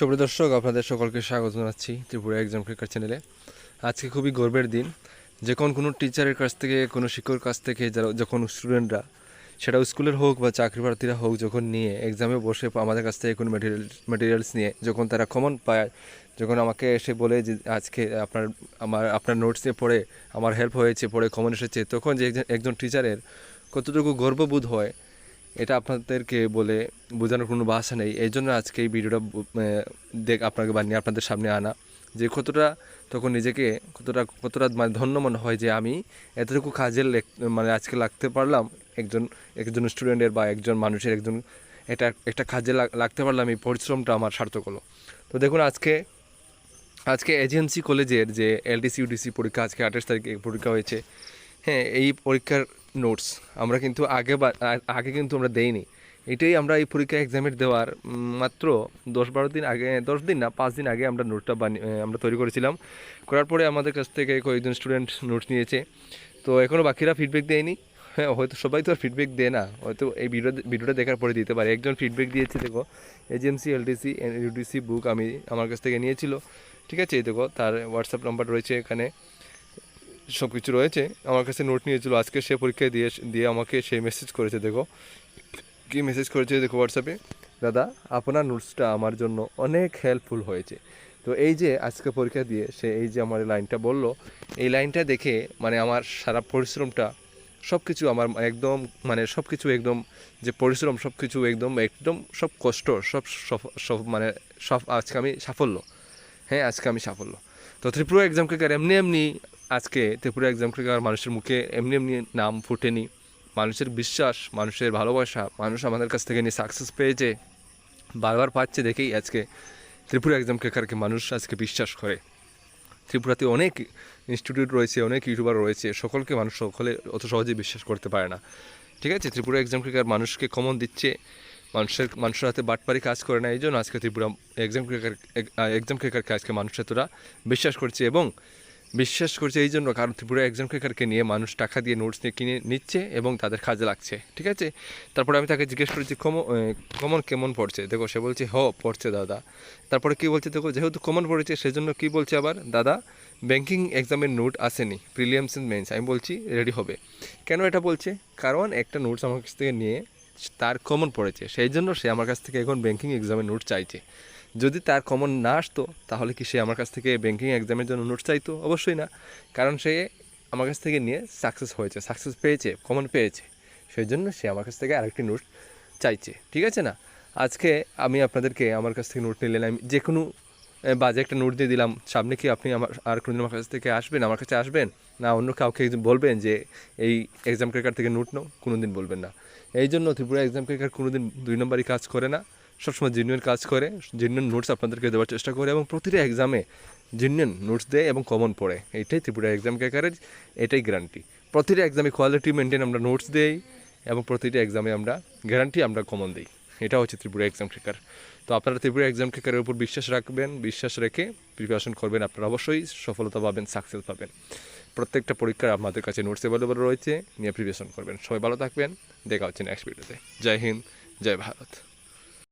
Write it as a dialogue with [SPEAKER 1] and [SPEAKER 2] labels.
[SPEAKER 1] সুপ্রিয় দর্শক, আপনাদের সকলকে স্বাগত জানাচ্ছি ত্রিপুরা এক্সাম ক্রিকেট চ্যানেলে আজকে খুবই গর্বের দিন। যখন কোনো টিচারের কাছ থেকে, কোনো শিক্ষকের কাছ থেকে যারা, যখন স্টুডেন্টরা সেটা স্কুলের হোক বা চাকরি প্রার্থীরা হোক যখন নিয়ে এক্সামে বসে আমাদের কাছ থেকে কোনো ম্যাটেরিয়াল ম্যাটেরিয়ালস নিয়ে, যখন তারা কমন পায়, যখন আমাকে এসে বলে যে আজকে আপনার, আমার, আপনার নোটস নিয়ে পড়ে, আমার হেল্প হয়েছে, পড়ে কমন এসেছে, তখন যে একজন- টিচারের কতটুকু গর্ববোধ হয় আপনাদেরকে বলে বোঝানোর কোনো ভাষা নেই। এই জন্য আজকে এই ভিডিওটা দেখ, আপনাকে বানিয়ে আপনাদের সামনে আনা। যে কতটা তখন নিজেকে কতটা কতটা মানে ধন্য মনে হয় যে আমি এতটুকু কাজে মানে আজকে লাগতে পারলাম, একজন একজন স্টুডেন্টের বা একজন মানুষের একজন, এটা, একটা কাজে লাগ- লাগতে পারলাম, এই পরিশ্রমটা আমার সার্থক হলো। তো দেখুন আজকে আজকে এজেন্সি কলেজের যে এলডিসি ইউডিসি পরীক্ষা আজকে আঠাশ তারিখে পরীক্ষা হয়েছে। হ্যাঁ এই পরীক্ষার নোটস আমরা কিন্তু আগে আগে কিন্তু আমরা দেইনি। এটাই আমরা এই পরীক্ষা এক্সামের দেওয়ার মাত্র দশ বারো দিন আগে, দশ দিন না, পাঁচ দিন আগে আমরা নোটটা বানিয়ে আমরা তৈরি করেছিলাম। করার পরে আমাদের কাছ থেকে কয়েকজন স্টুডেন্ট নোটস নিয়েছে। তো এখনও বাকিরা ফিডব্যাক দেয়নি। হ্যাঁ হয়তো সবাই তো আর ফিডব্যাক দেয় না। হয়তো এই ভিডিও ভিডিওটা দেখার পরে দিতে পারে। একজন ফিডব্যাক দিয়েছে, দেখো এজেন্সি এলডিসি ইউডিসি বুক আমি আমার কাছ থেকে নিয়েছিল। ঠিক আছে, এই দেখো, তার হোয়াটসঅ্যাপ নাম্বার রয়েছে এখানে। সব কিছু রয়েছে। আমার কাছে নোট নিয়েছিল, আজকে সে পরীক্ষায় দিয়ে দিয়ে আমাকে সে মেসেজ করেছে, দেখো। কি মেসেজ করেছে দেখো হোয়াটসঅ্যাপে দাদা, আপনার নোটসটা আমার জন্য অনেক হেল্পফুল হয়েছে। তো এই যে আজকে পরীক্ষা দিয়ে সে এই যে আমার লাইনটা বলল, এই লাইনটা দেখে মানে আমার সারা পরিশ্রমটা সব কিছু আমার একদম মানে সব কিছু একদম যে পরিশ্রম সব কিছু একদম একদম সব কষ্ট, সব সব মানে সব আজকে আমি সাফল্য। হ্যাঁ আজকে আমি সাফল্য। তো ত্রিপুরা এক্সামকে এমনি এমনি আজকে ত্রিপুরা এক্সাম ক্রিকার মানুষের মুখে এমনি এমনি নাম ফুটেনি। মানুষের বিশ্বাস, মানুষের ভালোবাসা, মানুষ আমাদের কাছ থেকে নিয়ে সাকসেস পেয়েছে, বারবার পাচ্ছে দেখেই আজকে ত্রিপুরা এক্সাম ক্রিকারকে মানুষ আজকে বিশ্বাস করে। ত্রিপুরাতে অনেক ইনস্টিটিউট রয়েছে, অনেক ইউটিউবার রয়েছে, সকলকে মানুষ সকলে অত সহজে বিশ্বাস করতে পারে না। ঠিক আছে, ত্রিপুরা এক্সাম ক্রিকার মানুষকে কমন দিচ্ছে, মানুষের মানুষের হাতে বাটপারি কাজ করে না, এই জন্য আজকে ত্রিপুরা এক্সাম ক্রিকার এক্সাম ক্রিকারকে আজকে মানুষ এতটা বিশ্বাস করছে এবং বিশ্বাস করছে এই জন্য, কারণ ত্রিপুরা এক্সাম ক্রিকারকে নিয়ে মানুষ টাকা দিয়ে নোটস নিয়ে কিনে নিচ্ছে এবং তাদের কাজে লাগছে, ঠিক আছে? তারপরে আমি তাকে জিজ্ঞেস করেছি, কমন কমন কেমন পড়ছে? দেখো, সে বলছে, হ, পড়ছে দাদা। তারপরে কি বলছে, দেখো, যেহেতু কমন পড়েছে, সেজন্য কি বলছে আবার, দাদা ব্যাংকিং এক্সামের নোট আসেনি প্রিলিয়ামস অ্যান্ড মেন্স আমি বলছি রেডি হবে। কেন এটা বলছে? কারণ একটা নোটস আমার কাছ থেকে নিয়ে তার কমন পড়েছে, সেই জন্য সে আমার কাছ থেকে এখন ব্যাংকিং এক্সামের নোট চাইছে। যদি তার কমন না আসতো, তাহলে কি সে আমার কাছ থেকে ব্যাঙ্কিং এক্সামের জন্য নোট চাইতো? অবশ্যই না। কারণ সে আমার কাছ থেকে নিয়ে সাকসেস হয়েছে সাকসেস পেয়েছে কমন পেয়েছে। সেই জন্য সে আমার কাছ থেকে আরেকটি নোট চাইছে, ঠিক আছে না? আজকে আমি আপনাদেরকে আমার কাছ থেকে নোট নিলেন আমি যে কোনো বাজে একটা নোট দিয়ে দিলাম। সামনে কি আপনি আমার, আর কোনোদিন আমার কাছ থেকে আসবেন, আমার কাছে আসবেন? না, অন্য কাউকে বলবেন যে, এই এক্সাম ক্রেকার থেকে নোট নাও? কোনো দিন বলবেন না। এই জন্য ত্রিপুরা এক্সাম ক্রেকার কোনো দিন দুই নম্বরই কাজ করে না। সবসময় জেনুইন কাজ করে জেনুইন নোটস আপনাদেরকে দেওয়ার চেষ্টা করে এবং প্রতিটা এক্সামে জেনুইন নোটস দেয় এবং কমন পড়ে। এইটাই ত্রিপুরা এক্সাম ক্রেকারের এটাই গ্যারান্টি প্রতিটা এক্সামে কোয়ালিটি মেনটেন আমরা নোটস দেই এবং প্রতিটা এক্সামে আমরা গ্যারান্টি আমরা কমন দিই। এটা হচ্ছে ত্রিপুরা এক্সাম ক্রেকার তো আপনারা ত্রিপুরা এক্সাম ক্রেকারের উপর বিশ্বাস রাখবেন, বিশ্বাস রেখে প্রিপারেশন করবেন। আপনারা অবশ্যই সফলতা পাবেন সাকসেস পাবেন। প্রত্যেকটা পরীক্ষার আপনাদের কাছে নোটস অ্যাভেলেবল রয়েছে, নিয়ে প্রিপারেশন করবেন। সবাই ভালো থাকবেন। দেখা হচ্ছে নেক্সট ভিডিওতে জয় হিন্দ, জয় ভারত।